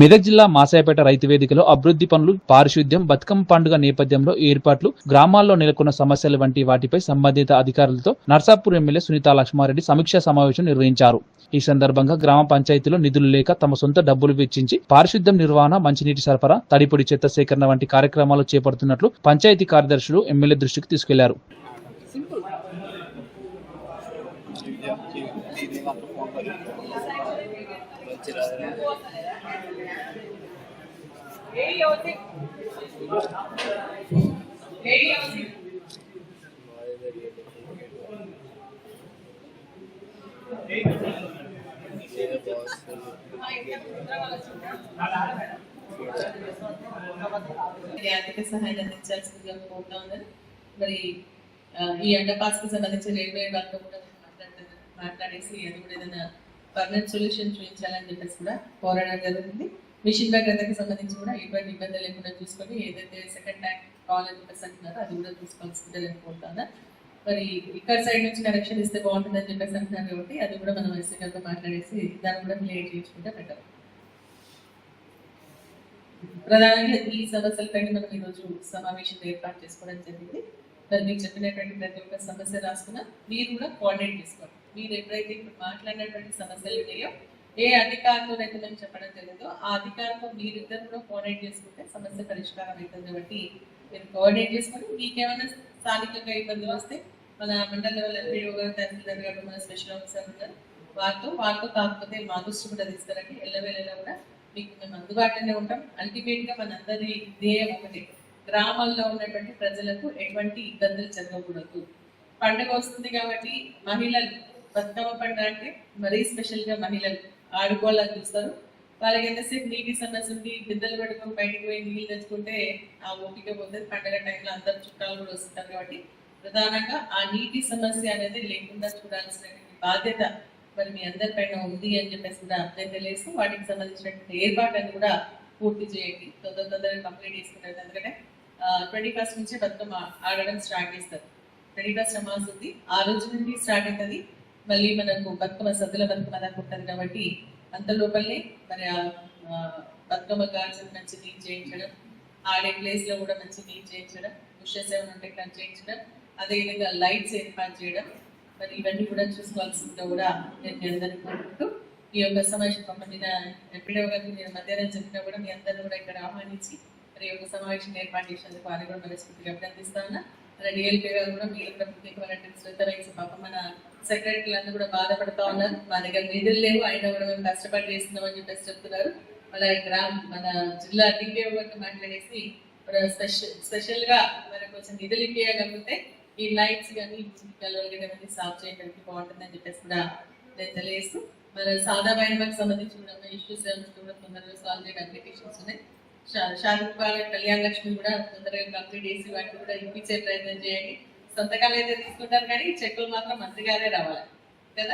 మెదక్ జిల్లా మాసాయపేట రైతు వేదికలో అభివృద్ధి పనులు పారిశుద్ధ్యం బతుకమ్మ పండుగ నేపథ్యంలో ఏర్పాట్లు గ్రామాల్లో నెలకొన్న సమస్యలు వంటి వాటిపై సంబంధిత అధికారులతో నర్సాపూర్ ఎమ్మెల్యే సునీత లక్ష్మారెడ్డి సమీక్షా సమావేశం నిర్వహించారు. ఈ సందర్భంగా గ్రామ పంచాయతీలో నిధులు లేక తమ సొంత డబ్బులు వెచ్చించి పారిశుద్ధ్యం నిర్వహణ మంచినీటి సరఫరా తడిపొడి చెత్త సేకరణ వంటి కార్యక్రమాలు చేపడుతున్నట్లు పంచాయతీ కార్యదర్శులు ఎమ్మెల్యే దృష్టికి తీసుకెళ్ళారు. ఇది ఆర్థిక సహాయం అందించాల్సిందిగా కోరుతా ఉన్నారు మరి ఆ, ఈ అండర్ పాస్కి సంబంధించి రైల్వే వాళ్ళతో కూడా మాట్లాడుతున్నారు మాట్లాడేసి అది కూడా ఏదైనా పర్మనెంట్ సొల్యూషన్ చూపించాలని చెప్పేసి కూడా పోరాడడం జరుగుతుంది. మిషన్ భద్రతకి సంబంధించి కూడా ఎటువంటి ఇబ్బంది లేకుండా చూసుకొని ఏదైతే సెకండ్ ట్యాంక్ కావాలని చెప్పేసి అంటున్నారో అది కూడా చూసుకోవాల్సిందే కోరుతాను. మరి ఇక్కడ సైడ్ నుంచి కనెక్షన్ ఇస్తే బాగుంటుందని చెప్పేసి అంటున్నారు కాబట్టి అది కూడా మనం ఎస్సీ గారితో మాట్లాడేసి దాన్ని కూడా క్లియర్ చేయించుకుంటే బెటర్. ప్రధానంగా ఈ సమస్యలపై మనం ఈరోజు సమావేశం ఏర్పాటు చేసుకోవడం జరిగింది. మరి మీకు చెప్పినటువంటి ప్రతి ఒక్క సమస్య రాసుకున్నా మీరు కూడా కోఆర్డినేట్ చేసుకోండి. మీరు ఎప్పుడైతే ఇప్పుడు మాట్లాడినటువంటి సమస్యలు ఉన్నాయో ఏ అధికారులు అయితే మేము చెప్పడం జరిగిందో ఆ అధికారితో మీరిద్దరు కూడా కోఆర్డినేట్ చేసుకుంటే సమస్య పరిష్కారం అవుతుంది. కాబట్టి మీరు కోఆర్డినేట్ చేసుకుని మీకేమైనా స్థానికంగా ఇబ్బందులు వస్తే మన మండల లెవెల్ గారు తహసీల్దార్ గారు మన స్పెషల్ ఆఫీసర్ ఉన్నారు వారితో వారితో కాకపోతే మా దృష్టి కూడా తీసుకురండి. ఎల్లవేళలా కూడా మీకు మేము అందుబాటులోనే ఉంటాం. అల్టిమేట్గా మనందరి ధ్యేయం ఒకటి గ్రామాల్లో ఉన్నటువంటి ప్రజలకు ఎటువంటి ఇబ్బందులు జరగకూడదు. పండుగ వస్తుంది కాబట్టి మహిళలు బతుకమ్మ పండుగ అంటే మరీ స్పెషల్గా మహిళలు ఆడుకోవాలని చూస్తారు. వాళ్ళకి ఎంతసేపు నీటి సమస్య ఉండి బిద్దలు పెట్టుకొని బయటకు పోయి నీళ్ళు తెచ్చుకుంటే ఆ ఓపిక పోతుంది పండుగ టైంలో అందరు చుట్టాలు కూడా వస్తుంటారు కాబట్టి ప్రధానంగా ఆ నీటి సమస్య అనేది లేకుండా చూడాల్సినటువంటి బాధ్యత మరి మీ అందరి పైన ఉంది అని చెప్పేసి కూడా తెలియదు తెలియజేస్తూ వాటికి సంబంధించినటువంటి ఏర్పాట్లను కూడా పూర్తి చేయండి. తొందర తొందరగా కంప్లీట్ చేసుకుంటారు. ఎందుకంటే ట్వంటీ ఫస్ట్ నుంచి బతుకమ్మ ఆడడం స్టార్ట్ చేస్తారు. ట్వంటీ ఫస్ట్ అమాస్ ఉంది. ఆ రోజు నుండి స్టార్ట్ అవుతుంది. మళ్ళీ మనకు బతుకమ్మ సద్దుల బతుకమ్మ దాకా ఉంటుంది కాబట్టి అంత లోపలనే మరి బతుకమ్మ గాజులు మంచి నీట్ చేయించడం ఆడే ప్లేస్లో కూడా మంచి నీట్ చేయించడం ఉషస్ ఏమైనా ఉంటే కట్ చేయించడం అదేవిధంగా లైట్స్ ఏర్పాటు చేయడం. మరి ఇవన్నీ కూడా చూసుకోవాల్సిందిగా కూడా నేను మీ అందరినీ కోరుకుంటూ ఈ యొక్క సమావేశం పంపిన ఎప్పుడో గారికి నేను మధ్యాహ్నం చెప్పినా కూడా మీ అందరిని కూడా ఇక్కడ ఆహ్వానించి మరి యొక్క సమావేశం ఏర్పాటు చేసినందుకు వారిని కూడా మనస్ఫూర్తిగా అభినందిస్తాను డిఎల్పీ గారు కూడా మీరు కూడా ప్రత్యేకమైనటువంటి శ్రద్ధ వహించి పాపం మన సెక్రటరీలు అందరూ కూడా బాధపడతా ఉన్నారు. మా దగ్గర నిధులు లేవు అయినా కూడా మేము కష్టపడి చేస్తున్నాం అని చెప్పేసి చెప్తున్నారు. మన గ్రామ మన జిల్లా డిపిఓ గారితో మాట్లాడేసి స్పెషల్ స్పెషల్గా మరి కొంచెం నిధులు ఇప్పించగలిగితే ఈ లైట్స్ కానీ కలవలు కానీ సాల్వ్ చేయడానికి బాగుంటుందని చెప్పేసి కూడా నేను తెలియజేస్తూ మరి సాదా బైండ్కి సంబంధించి కూడా ఇష్యూస్ కూడా తొందరగా సాల్వ్ చేయడానికి అప్లికేషన్స్ ఉన్నాయి. షారుఖ్ బాగా కళ్యాణ్ లక్ష్మి కూడా తొందరగా కంప్లీట్ చేసి వాటిని కూడా ఇప్పించే ప్రయత్నం చేయండి. సంతకాలు అయితే తీసుకుంటారు కానీ చెక్కులు మాత్రం మంత్రి గారే రావాలి. కదా?